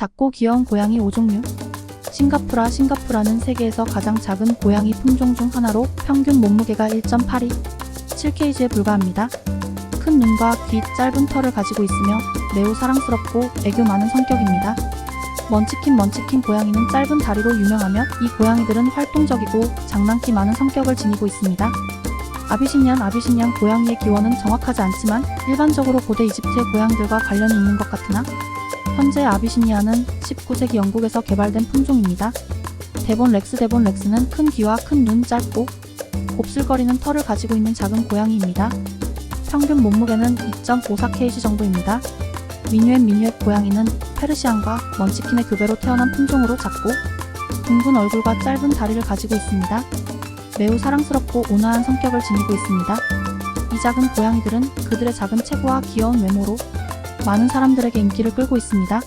작고 귀여운 고양이 5종류. 싱가푸라 싱가푸라는 세계에서 가장 작은 고양이 품종 중 하나로 평균 몸무게가 1.82, 7kg에 불과합니다. 큰 눈과 귀, 짧은 털을 가지고 있으며 매우 사랑스럽고 애교 많은 성격입니다. 먼치킨 먼치킨 고양이는 짧은 다리로 유명하며 이 고양이들은 활동적이고 장난기 많은 성격을 지니고 있습니다. 아비시니안 아비시니안 고양이의 기원은 정확하지 않지만 일반적으로 고대 이집트의 고양이들과 관련이 있는 것 같으나 현재 아비시니아는 19세기 영국에서 개발된 품종입니다. 데본 렉스 데본 렉스는 큰 귀와 큰 눈 짧고 곱슬거리는 털을 가지고 있는 작은 고양이입니다. 평균 몸무게는 2.54kg 정도입니다. 미뉴엣 미뉴엣 고양이는 페르시안과 먼치킨의 교배로 태어난 품종으로 작고 둥근 얼굴과 짧은 다리를 가지고 있습니다. 매우 사랑스럽고 온화한 성격을 지니고 있습니다. 이 작은 고양이들은 그들의 작은 체구와 귀여운 외모로 많은 사람들에게 인기를 끌고 있습니다.